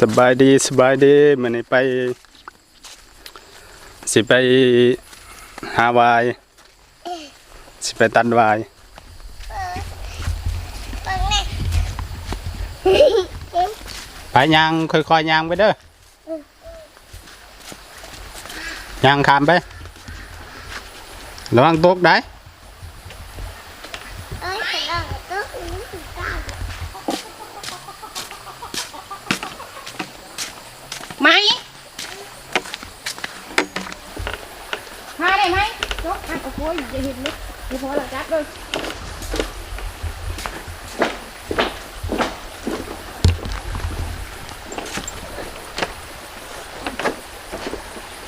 สบายดีสบายดีมื้อนี้ไป สิไปหาวาย สิไปตัดวายไปยางค่อยๆยางไปเด้อยางขามไป ระวังตกได้ เอ้ยฉันเอาตัวอื่นกัน ไหมมาได้ไหมย กอันโอ้โหอย่าเห็นลึกเดี๋ยวพอหลังจับเลย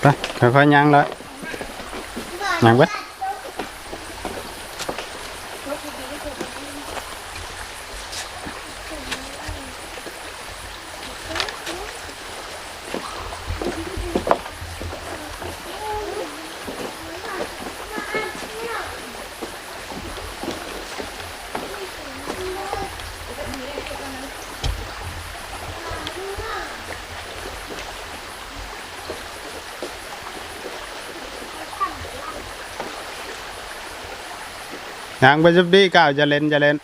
ไปค่อยๆย่างเลยย่างไป ยางไปจุบดีก้าวจะเล่นจะเล่น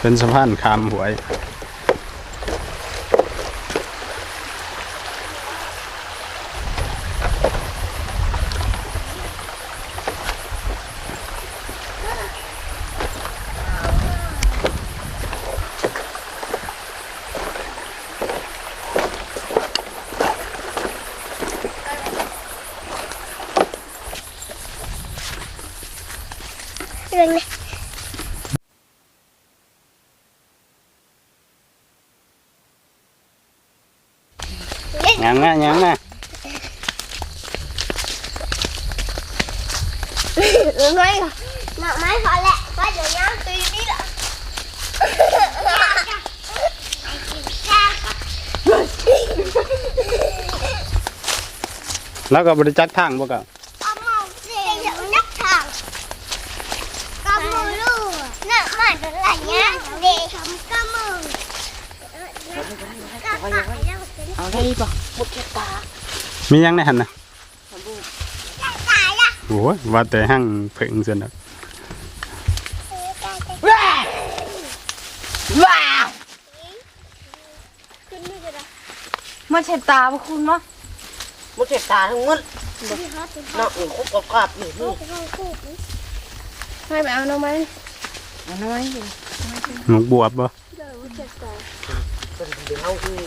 เป็นสะพานข้ามหวย เบิ่งนี่ย่างนะย่างนะเบิ่งไว้ก่อนหน่อไม้พอแล้วไว้เดี๋ยวย่างตีนี่ละแล้วก็บริจักทางบ่กับ กำมือเสียงอย่างนักทางกำมือลูกน่ะมาเดี๋ยวไหลเงี้ยเด็กทำกำมือ เอาได้ป่หมดแค่ตามียังในหันนะโอ้ยว่าแต่ห้างเพ่งเสียนะว้าว้าขึ้นไม่ได้มันเช็ดตาพวกคุณเนาะมุดเสกตาทั้งหมดที่ฮอตที่ฮอเนาะตอือคุกกราบนี่ลูนี่กให้ไปเอาหน่อไม้เอาหน่อไม้หมกบวบบ่ เป็นเดี๋ยวเอาคือ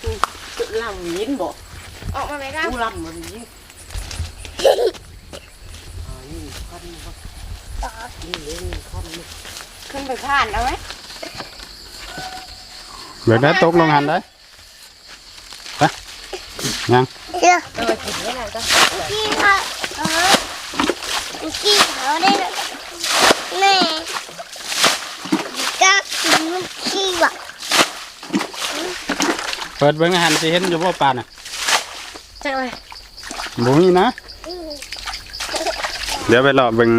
คือจุดล่างยินบ่ออกมาไหมครับผู้ล่ำมันยินอ่านี่ขั้นครับนี่ เปิดเบิ่งหันสิเห็นอยู่บ่ปานน่ะใช่ไหมบ่มีนะ เดี๋ยวไปรอเบิ่ง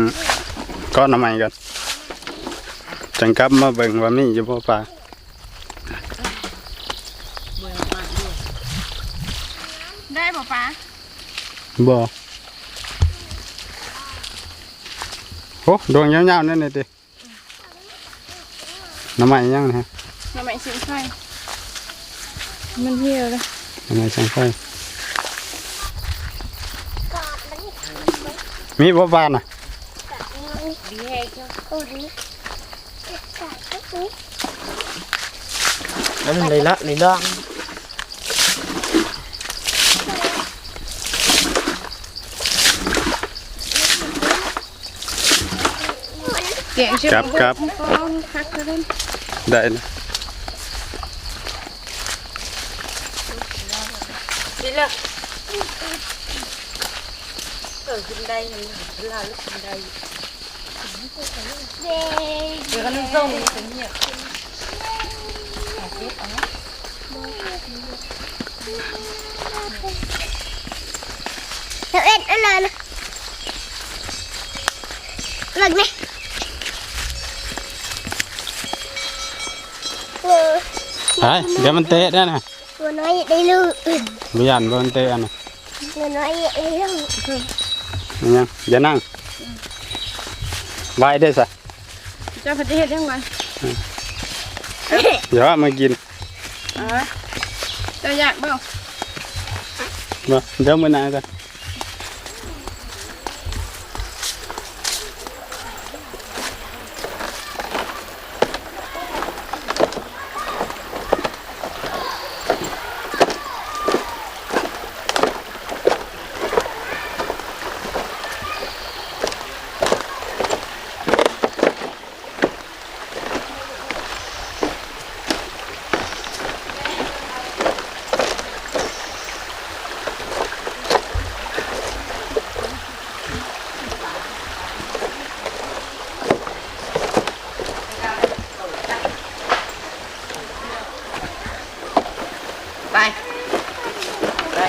ก้อนน้ำใหม่ก่อนจังกลับมาเบิ่งว่ามีอยู่บ่ปลาได้ป่ะป้าบ่โอ้ดวงยาวๆนั่นนี่ติน้ำใหม่ยังนะฮะหน่อไม้ชิ้นไฟ มันเหี่ยวเลยน้ำใหม่ช่างไฟกอดมันมีบ่ปลาน่ะดีให้เจ้าคนนี้กอดก็คือนั่นเลยละเลยละเสียงชื่อครับครับต้องพักก็ได้ได้นะ นี่ละเออขึ้นได้นี่ขึ้นลาลึกขึ้นได้เด็กเดี๋ ยวก็นุ่งส่งเป็นเงียบเดี๋ยวเอ็ดอันนั้นหลังนี่เออไปเดี๋ยวมันเตะได้นะตัวน้อยได้ลูกบ่ยันบ่มันเตะอันน่ะตัวน้อยได้ลูกมันยังอย่านั่งไว้ได้ซะเจ้าพระเจ้าเฮ็ดยังไงเดี๋ยวเอามากินอ่าเจ้าอยากเปล่าบ่เดี๋ยวมื้อหน้ากัน ไปไป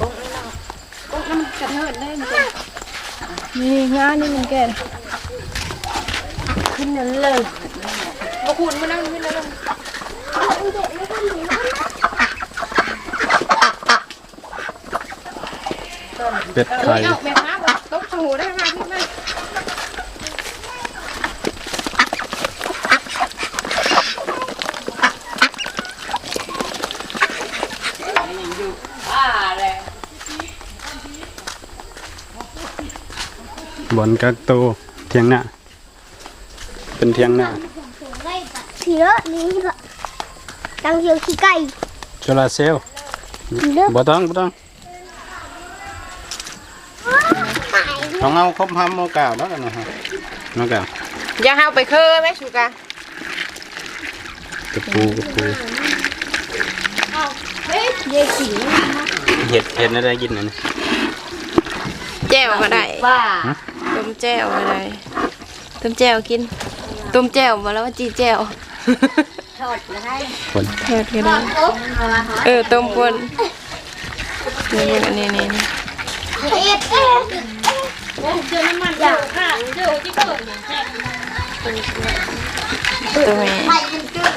กุ๊กน้ำมันกระเทิดได้มันเป็น นี่งานนี่มันแก่ขึ้นนั่นเลยมาคุณมานั่งขึ้นนั่นเลยเป็ดเอ้ไข่ยเอาแม่ค้าบอกตกหูได้มาขึ้นมา บอนกักโตวเที่ยงหน้าเป็นเที่ยงหน้าเถือนี่ก็ตั้งเชียวขี้ไก่โซลาร์เซลล์เลือกบ่ต้องบ่ต้องต้องเอาครบห้าโมงเก้าแล้วกันนะฮะน้องแก้วอย่าเฮาไปเคอไหมชูกากระปูกระปูเฮ้ยเด็กสีเห็ดเห็ดอะไรกินน่ะนี่แจ่วก็ได้ว่า ต้มแจ่วก็ได้ต้มแจ่วกิน ต้มแจ่วมาแล้วว่าจีแจ่วทอดแล้วให้คนทอดก็ได้โอ๊ะเออต้มคนนี่อันนี้นี่นี่เอ็ดเอ็ดเจอน้ำมันอยากค่ะเจอที่เกิดตัวแม่ไปมันจุด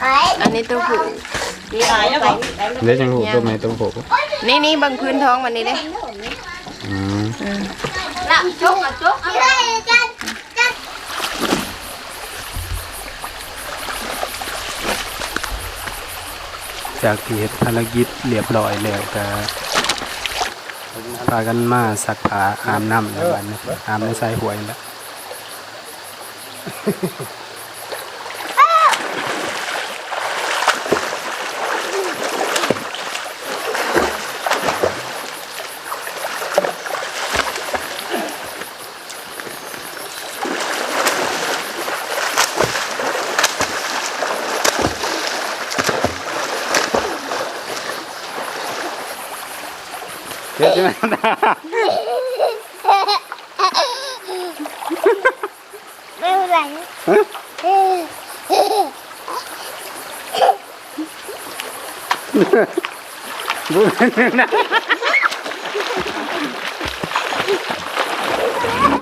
ไอ้อันนี้ตัวผู้ มีหลายแล้วบอกเดี๋ยวจังหูตัวไหนตัวโผนี่นี่เบังพื้นท้องมันนี่เด้อืมละจุกอะจุกเอาไปจันจันจากที่เฮ็ดภารกิจเรียบร้อยแล้วก็พากันมาสักผ้าอาบน้ำในวันนี้อาบในสายหวยแล้ว เดี๋ยวจะมา ไม่เป็นไร บุญนะ